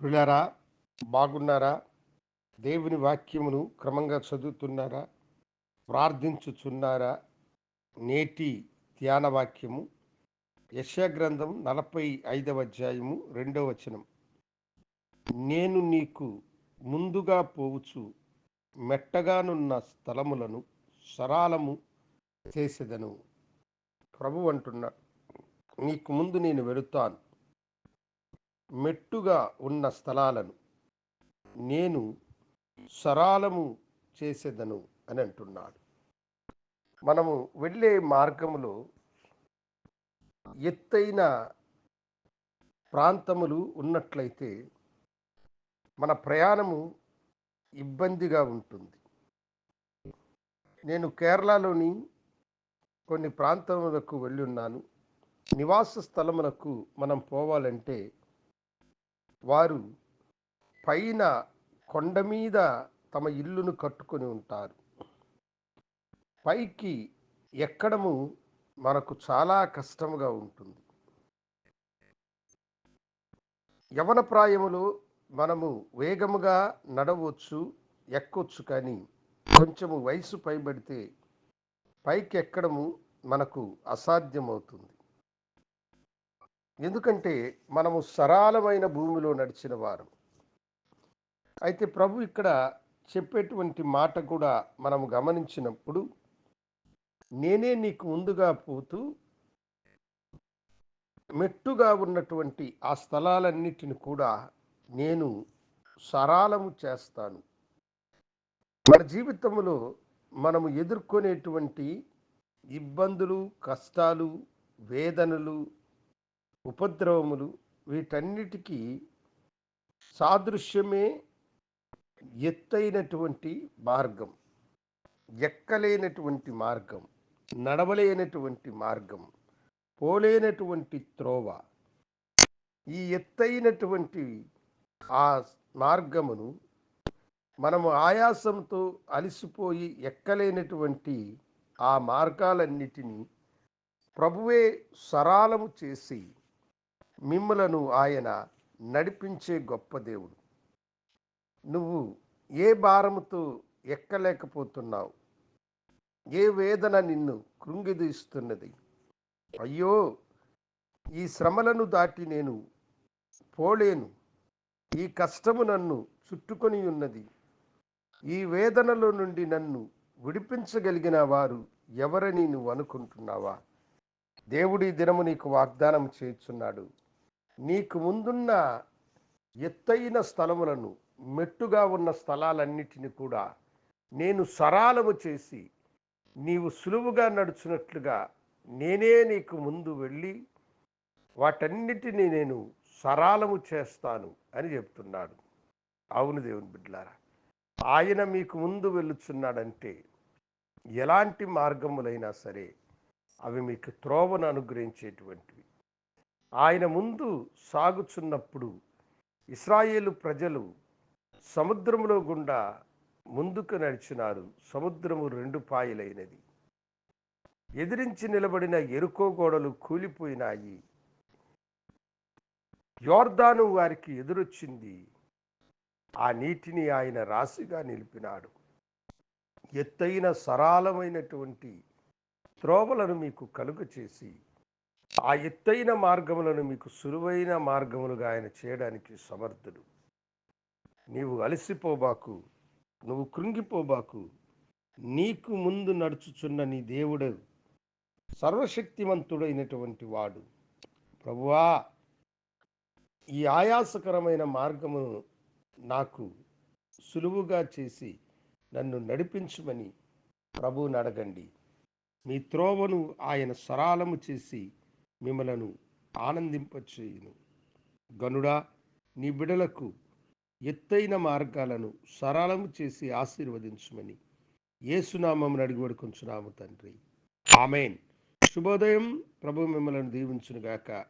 ప్రిలారా బాగున్నారా? దేవుని వాక్యమును క్రమంగా చదువుతున్నారా? ప్రార్థించుచున్నారా? నేటి ధ్యాన వాక్యము యశగ్రంథం నలభై ఐదవ అధ్యాయము రెండవ వచనం. నేను నీకు ముందుగా పోవుచు మెట్టగానున్న స్థలములను సరాలము చేసేదను. ప్రభు అంటున్నా నీకు ముందు నేను వెళుతాను. మెట్టుగా ఉన్న స్థలాలను నేను సరాలము చేసేదను అని అంటున్నాడు. మనము వెళ్ళే మార్గములో ఎత్తైన ప్రాంతములు ఉన్నట్లయితే మన ప్రయాణము ఇబ్బందిగా ఉంటుంది. నేను కేరళలోని కొన్ని ప్రాంతములకు వెళ్ళి ఉన్నాను నివాస స్థలములకు మనం పోవాలంటే వారు పైన కొండ మీద తమ ఇల్లును కట్టుకొని ఉంటారు. పైకి ఎక్కడము మనకు చాలా కష్టముగా ఉంటుంది. యవన ప్రాయములో మనము వేగముగా నడవచ్చు ఎక్కొచ్చు కానీ కొంచెము వయసు పైబడితే పైకి ఎక్కడము మనకు అసాధ్యమవుతుంది. ఎందుకంటే మనము సరళమైన భూమిలో నడిచిన వారు. అయితే ప్రభు ఇక్కడ చెప్పేటువంటి మాట కూడా మనము గమనించినప్పుడు నేనే నీకు ముందుగా పోతూ మెట్టుగా ఉన్నటువంటి ఆ స్థలాలన్నిటిని కూడా నేను సరాలము చేస్తాను. మన జీవితంలో మనము ఎదుర్కొనేటువంటి ఇబ్బందులు కష్టాలు వేదనలు ఉపద్రవములు వీటన్నిటికీ సాదృశ్యమే ఎత్తైనటువంటి మార్గం ఎక్కలేనటువంటి మార్గం నడవలేనటువంటి మార్గం పోలేనటువంటి త్రోవ. ఈ ఎత్తైనటువంటి ఆ మార్గమును మనము ఆయాసంతో అలసిపోయి ఎక్కలేనటువంటి ఆ మార్గాలన్నిటినీ ప్రభువే సరాలము చేసి మిమ్మలను ఆయన నడిపించే గొప్ప దేవుడు. నువ్వు ఏ భారముతో ఎక్కలేకపోతున్నావు? ఏ వేదన నిన్ను కృంగిదీస్తున్నది? అయ్యో ఈ శ్రమలను దాటి నేను పోలేను. ఈ కష్టము నన్ను చుట్టుకొని ఉన్నది. ఈ వేదనలో నుండి నన్ను విడిపించగలిగిన వారు ఎవరని నువ్వు అనుకుంటున్నావా? దేవుడి దినము నీకు వాగ్దానం చేస్తున్నాడు. నీకు ముందున్న ఎత్తైన స్థలములను మెట్టుగా ఉన్న స్థలాలన్నిటిని కూడా నేను సరాలము చేసి నీవు సులువుగా నడుచున్నట్లుగా నేనే నీకు ముందు వెళ్ళి వాటన్నిటినీ నేను సరాలము చేస్తాను అని చెప్తున్నాడు. అవును దేవుని బిడ్లారా ఆయన మీకు ముందు వెళ్ళుచున్నాడంటే ఎలాంటి మార్గములైనా సరే అవి మీకు త్రోవను అనుగ్రహించేటువంటివి. ఆయన ముందు సాగుచున్నప్పుడు ఇస్రాయేలు ప్రజలు సముద్రములో గుండా ముందుకు నడిచినారు. సముద్రము రెండు పాయలైనది. ఎదిరించి నిలబడిన ఎరుకో గోడలు కూలిపోయినాయి. యోర్దాను వారికి ఎదురొచ్చింది. ఆ నీటిని ఆయన రాశిగా నిలిపినాడు. ఎత్తైన సరాలమైనటువంటి త్రోవలను మీకు కలుగ చేసి ఆ ఎత్తైన మార్గములను మీకు సులువైన మార్గములుగా ఆయన చేయడానికి సమర్థుడు. నీవు అలసిపోబాకు నువ్వు కృంగిపోబాకు నీకు ముందు నడుచుచున్న నీ దేవుడు సర్వశక్తివంతుడైనటువంటి వాడు. ప్రభువా ఈ ఆయాసకరమైన మార్గమును నాకు సులువుగా చేసి నన్ను నడిపించమని ప్రభువుని అడగండి. మీ త్రోవను ఆయన సరాలము చేసి మిమ్మలను ఆనందింపచేయును. గనుడా నీ బిడలకు ఎత్తైన మార్గాలను సరళము చేసి ఆశీర్వదించమని ఏసునామం అడిగి పడుకుంటున్నాము తండ్రి. ఆమెన్. శుభోదయం. ప్రభు మిమ్మలను దీవించునుగాక.